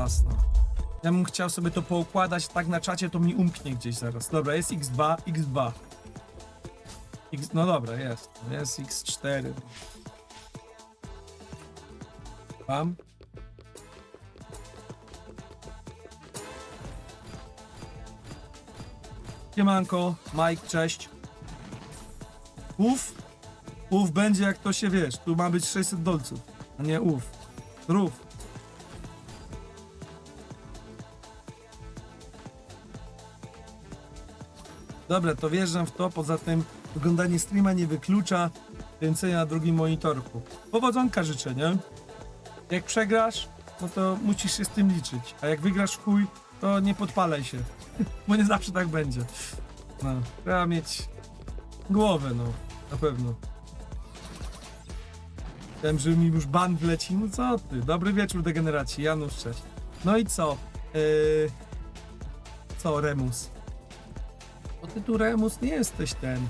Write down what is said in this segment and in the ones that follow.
jasno. Ja bym chciał sobie to poukładać tak na czacie, to mi umknie gdzieś zaraz. Dobra, jest X2, X2. X, no dobra, jest. Jest X4. Mam. Siemanko, Mike, cześć. Uf, uf będzie jak to się wiesz, tu ma być 600 dolców, a nie uf. Rów. Dobra, to wjeżdżam w to, poza tym oglądanie streama nie wyklucza kręcenia na drugim monitorku. Powodzonka życzę, nie? Jak przegrasz, no to musisz się z tym liczyć, a jak wygrasz w chuj, to nie podpalaj się, bo nie zawsze tak będzie. No, trzeba mieć głowę, no, na pewno. Wiem, że mi już ban wleci, no co ty, dobry wieczór degeneraci, Janusz, cześć. No i co? Yy... Co, Remus? Bo ty tu Remus nie jesteś ten.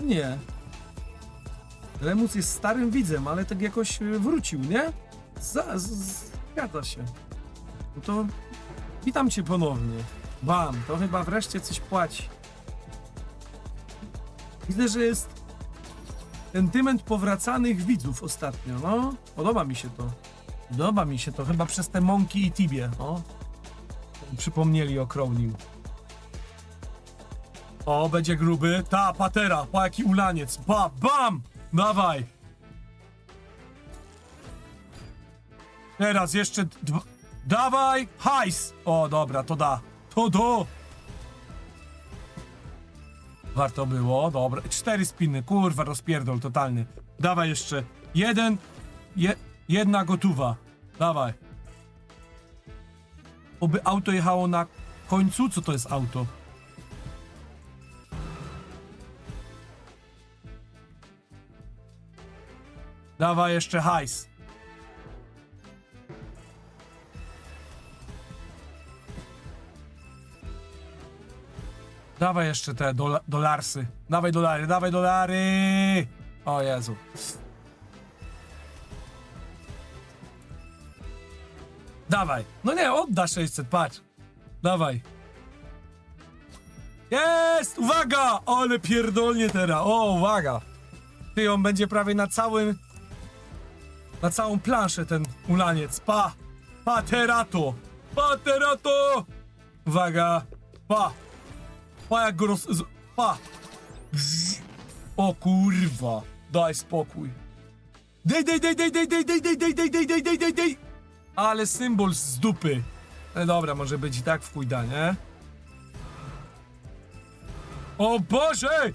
Nie. Remus jest starym widzem, ale tak jakoś y, wrócił, nie? Za, z- zgadza się. No to witam cię ponownie. Bam, to chyba wreszcie coś płaci. Widzę, że jest sentyment powracanych widzów ostatnio, no. Podoba mi się to. Podoba mi się to, chyba przez te Monki i Tibie, o. Przypomnieli o Crownim. O, będzie gruby. Ta, patera, pa jaki ulaniec. Ba, bam! Dawaj! Teraz jeszcze dwa... Dawaj! Hajs! O, dobra, to da. To do! Warto było, dobra. Cztery spiny, kurwa, rozpierdol totalny. Dawaj jeszcze. Jeden, je, jedna gotowa. Dawaj. Oby auto jechało na końcu? Co to jest auto? Dawaj jeszcze hajs. Dawaj jeszcze te dola dolarsy. Dawaj dolary, dawaj dolary! O Jezu. Dawaj. No nie, odda 600, patrz. Dawaj. Jest! Uwaga! Ale pierdolnie teraz. O, uwaga. Ty, on będzie prawie na całym... Na całą planszę ten ulaniec. Pa! Paterato! Paterato! Uwaga! Pa! Pa jak go roz... Pa! Bzz. O kurwa! Daj spokój. Dej, dej, dej, dej, dej, dej, dej, dej, dej, dej, dej, dej, dej, dej, dej! Ale symbol z dupy. No dobra, może być i tak w chuj da, nie? O Boże!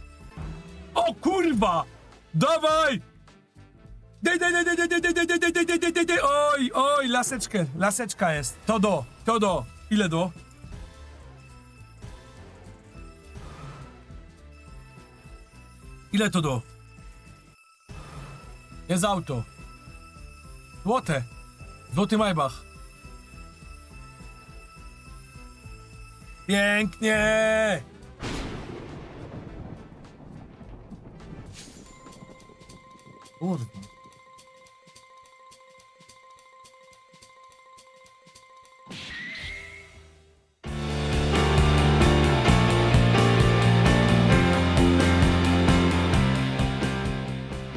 O kurwa! Dawaj! Dej, dej, dej, dej, dej, dej, dej, dej, dej, dej, dej, dej, dej, oj, oj, laseczkę, laseczka jest. To do, to do. Ile do? Ile to do? Jest auto. Złote. Złoty Maybach. Pięknie! Kurwa.